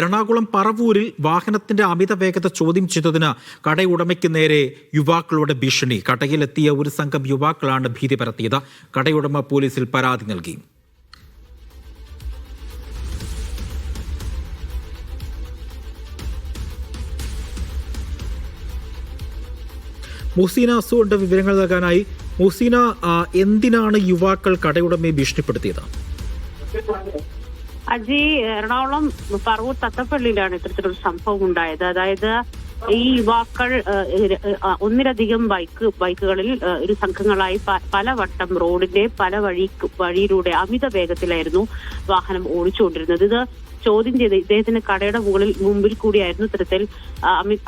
എറണാകുളം പറവൂരിൽ വാഹനത്തിന്റെ അമിത വേഗത ചോദ്യം ചെയ്തതിന് കടയുടമയ്ക്ക് നേരെ യുവാക്കളുടെ ഭീഷണി. കടയിലെത്തിയ ഒരു സംഘം യുവാക്കളാണ് ഭീതി പരത്തിയത്. കടയുടമ പോലീസിൽ പരാതി നൽകി. മുസീന അസുഖ വിവരങ്ങൾ നൽകാനായി മുസീന എന്തിനാണ് യുവാക്കൾ കടയുടമയെ ഭീഷണിപ്പെടുത്തിയത്? അജി എറണാകുളം പറവൂർ തത്തപ്പള്ളിയിലാണ് ഇത്തരത്തിലൊരു സംഭവം ഉണ്ടായത്. അതായത് ഈ യുവാക്കൾ ഒന്നിലധികം ബൈക്ക് ബൈക്കുകളിൽ ഒരു സംഘങ്ങളായി പലവട്ടം റോഡിന്റെ പല വഴി വഴിയിലൂടെ അമിത വേഗത്തിലായിരുന്നു വാഹനം ഓടിച്ചുകൊണ്ടിരുന്നത്. ഇത് ചോദ്യം ചെയ്ത് ഇദ്ദേഹത്തിന്റെ കടയുടെ മുകളിൽ മുമ്പിൽ കൂടിയായിരുന്നു ഇത്തരത്തിൽ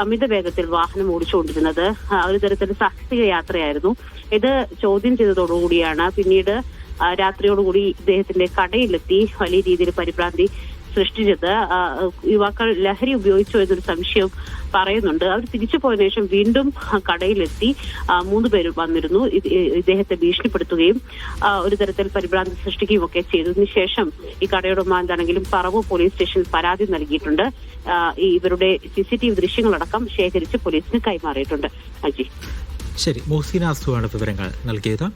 അമിത വേഗത്തിൽ വാഹനം ഓടിച്ചുകൊണ്ടിരുന്നത്. ഒരു തരത്തിൽ സാഹസിക യാത്രയായിരുന്നു. ഇത് ചോദ്യം ചെയ്തതോടുകൂടിയാണ്. പിന്നീട് രാത്രിയോടുകൂടി ഇദ്ദേഹത്തിന്റെ കടയിലെത്തി വലിയ രീതിയിൽ പരിഭ്രാന്തി സൃഷ്ടിച്ചത്. യുവാക്കൾ ലഹരി ഉപയോഗിച്ചു എന്നൊരു സംശയം പറയുന്നുണ്ട്. അവർ തിരിച്ചു പോയ ശേഷം വീണ്ടും കടയിലെത്തി മൂന്ന് പേര് വന്നിരുന്നു. ഇദ്ദേഹത്തെ ഭീഷണിപ്പെടുത്തുകയും ഒരു തരത്തിൽ പരിഭ്രാന്തി സൃഷ്ടിക്കുകയും ഒക്കെ ചെയ്തതിനു ശേഷം ഈ കടയുടമ എന്താണെങ്കിലും പറവൂർ പോലീസ് സ്റ്റേഷനിൽ പരാതി നൽകിയിട്ടുണ്ട്. ഇവരുടെ സി സി ടി വി ദൃശ്യങ്ങളടക്കം ശേഖരിച്ച് പോലീസിന് കൈമാറിയിട്ടുണ്ട്. അജി. ശരി മുഹസീന അസുവാണ് വിവരങ്ങൾ നൽകിയത്.